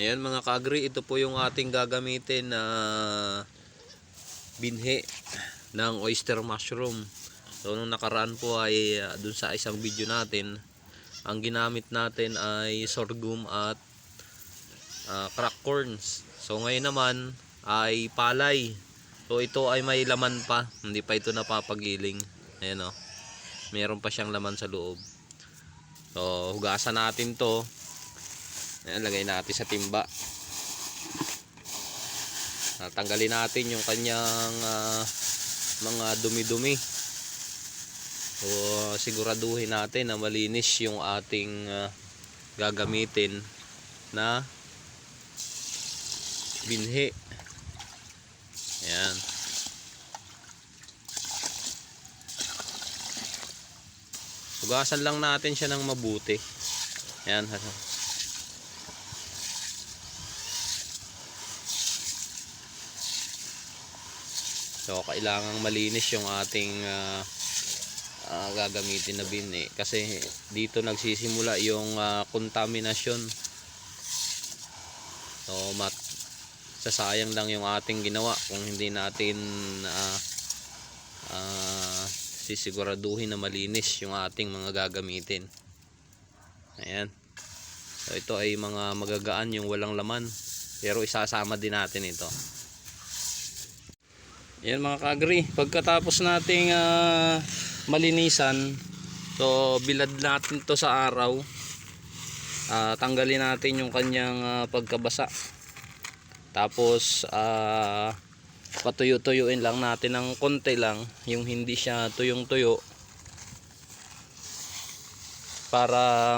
Ayan mga kagri, ito po yung ating gagamitin na binhi ng oyster mushroom. So nung nakaraan po ay uh, dun sa isang video natin, ang ginamit natin ay sorghum at uh, crack corns. So ngayon naman ay palay. So ito ay may laman pa, hindi pa ito napapagiling. Ayan o. Meron pa siyang laman sa loob. So hugasan natin to. Ayan, lagay natin sa timba. Tanggalin natin yung kanyang ah, mga dumi-dumi. So, siguraduhin natin na malinis yung ating ah, gagamitin na binhi. Ayan. Hugasan lang natin siya ng mabuti. Ayan. So kailangang malinis yung ating ah, ah, gagamitin na binhi kasi dito nagsisimula yung ah, kontaminasyon. So mat sasayang lang yung ating ginawa kung hindi natin ah, ah, sisiguraduhin na malinis yung ating mga gagamitin. Ayan. So ito ay mga magagaan yung walang laman pero isasama din natin ito. Yan mga kagri, pagkatapos nating ah, malinisan, so bilad natin to sa araw. Ah, tanggalin natin yung kanyang ah, pagkabasa. Tapos ah, patuyo-tuyuin lang natin ng konti lang, yung hindi siya tuyong-tuyo. Para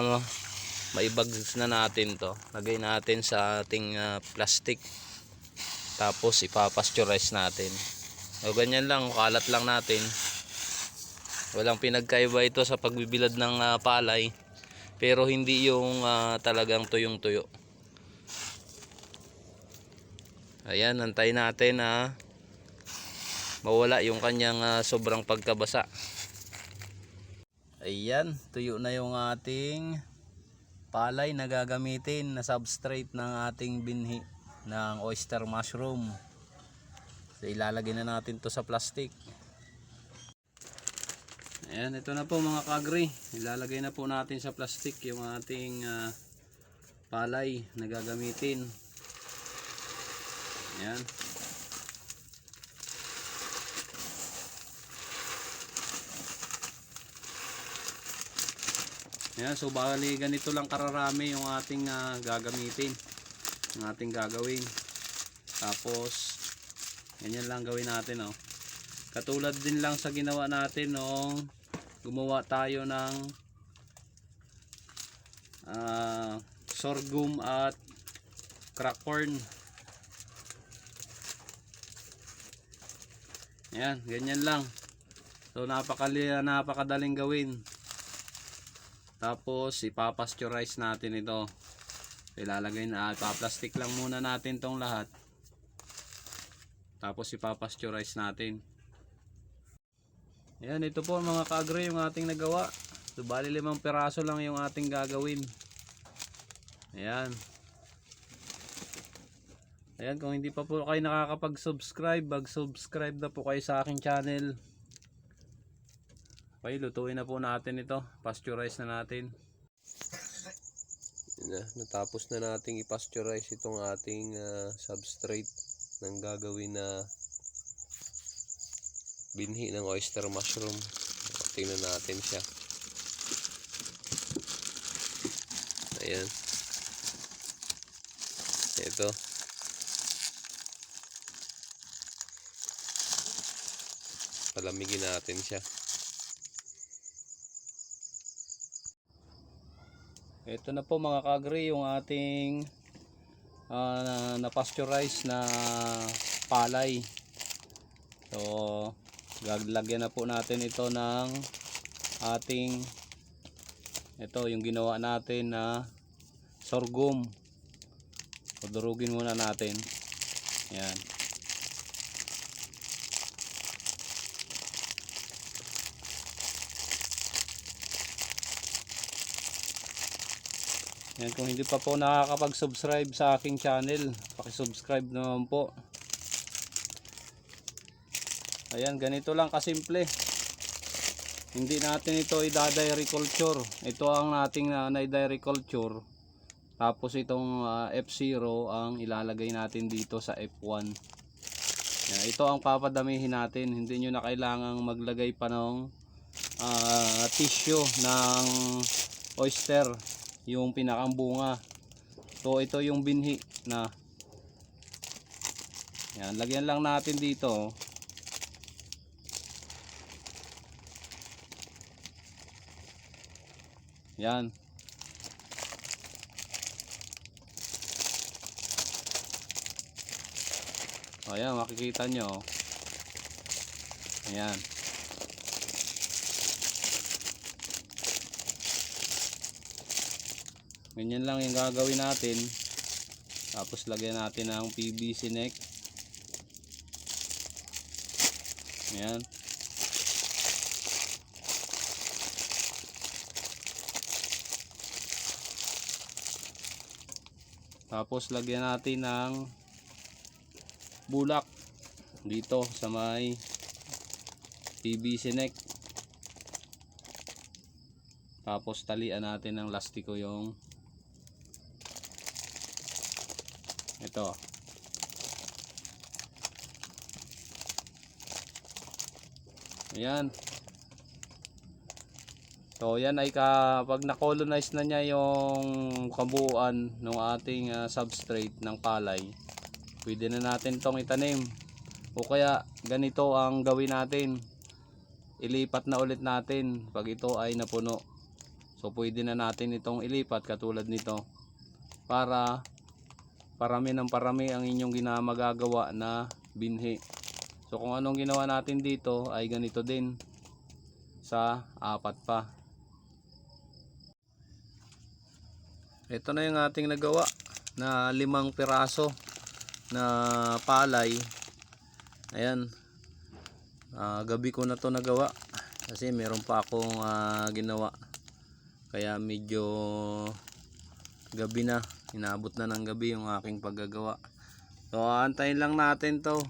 maibags na natin to. Lagay natin sa ating ah, plastic. Tapos ipapasteurize natin. O ganyan lang, kalat lang natin. Walang pinagkaiba ito sa pagbibilad ng ah, palay. Pero hindi yung ah, talagang tuyong-tuyo. Ayan, antay natin na mawala yung kanyang ah, sobrang pagkabasa. Ayan, tuyo na yung ating palay na gagamitin na substrate ng ating binhi ng oyster mushroom. So ilalagay na natin to sa plastic. Ayan, ito na po mga kagri. Ilalagay na po natin sa plastic yung ating ah, palay na gagamitin. Ayan. Ayan, so bali ganito lang kararami yung ating ah, gagamitin. Yung ating gagawin. Tapos Ganyan lang gawin natin oh. Katulad din lang sa ginawa natin nung gumawa tayo ng ah, sorghum at crack corn. Yan, ganyan lang. So napakali napakadaling gawin. Tapos ipapasteurize natin ito. Ilalagay na ipa-plastic lang muna natin tong lahat. Tapos ipapasteurize natin. Ayan, ito po mga kaagre yung ating nagawa. So, limang piraso lang yung ating gagawin. Ayan. Ayan, kung hindi pa po kayo nakakapag-subscribe, mag-subscribe na po kayo sa aking channel. Okay, lutuin na po natin ito. Pasteurize na natin. Na, natapos na nating i-pasteurize itong ating ah, substrate ng gagawin na binhi ng oyster mushroom. Tingnan natin siya. Ayan. Ito. Palamigin natin siya. Ito na po mga kagri yung ating ah, na pasteurize na palay. So, gaglagyan na po natin ito ng ating ito yung ginawa natin na sorghum. Pudurugin muna natin. Yan. Yan, kung hindi pa po nakakapag-subscribe sa aking channel, paki-subscribe naman po. Ayan, ganito lang kasimple. Hindi natin ito i-dairy culture. Ito ang nating uh, na-dairy culture. Tapos itong ah, F0 ang ilalagay natin dito sa F1. Yan, ito ang papadamihin natin. Hindi nyo na kailangang maglagay pa ng ah, tissue ng oyster. Yung pinakang bunga. So ito yung binhi na. Yan, lagyan lang natin dito. Yan. O yan, makikita nyo. Ayan. Ganyan lang yung gagawin natin. Tapos lagyan natin ng PVC neck. Ayan. Tapos lagyan natin ng bulak dito sa may PVC neck. Tapos talian natin ng lastiko yung ito. Ayan. So yan ay kapag na-colonize na niya yung kabuuan ng ating ah, substrate ng palay, pwede na natin tong itanim. O kaya ganito ang gawin natin. Ilipat na ulit natin pag ito ay napuno. So pwede na natin itong ilipat katulad nito para parami ng parami ang inyong ginamagagawa na binhi. So kung anong ginawa natin dito ay ganito din sa apat pa. Ito na yung ating nagawa na limang piraso na palay. Ayan. Ah, gabi ko na to nagawa kasi meron pa akong ah, ginawa. Kaya medyo gabi na. Inabot na ng gabi yung aking paggagawa. So antayin lang natin to.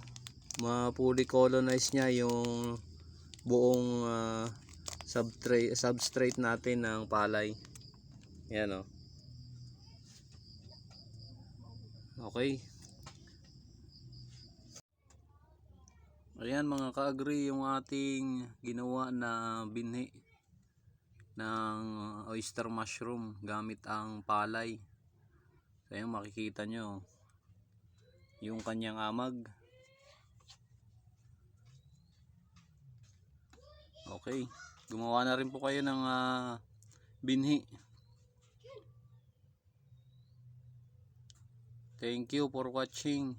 Ma-fully colonize niya yung buong ah, substrate, substrate natin ng palay. Yan o. Okay. Ayan mga ka-agree yung ating ginawa na binhi ng oyster mushroom gamit ang palay. So ayan makikita nyo yung kanyang amag. Okay. Gumawa na rin po kayo ng ah, binhi. Thank you for watching.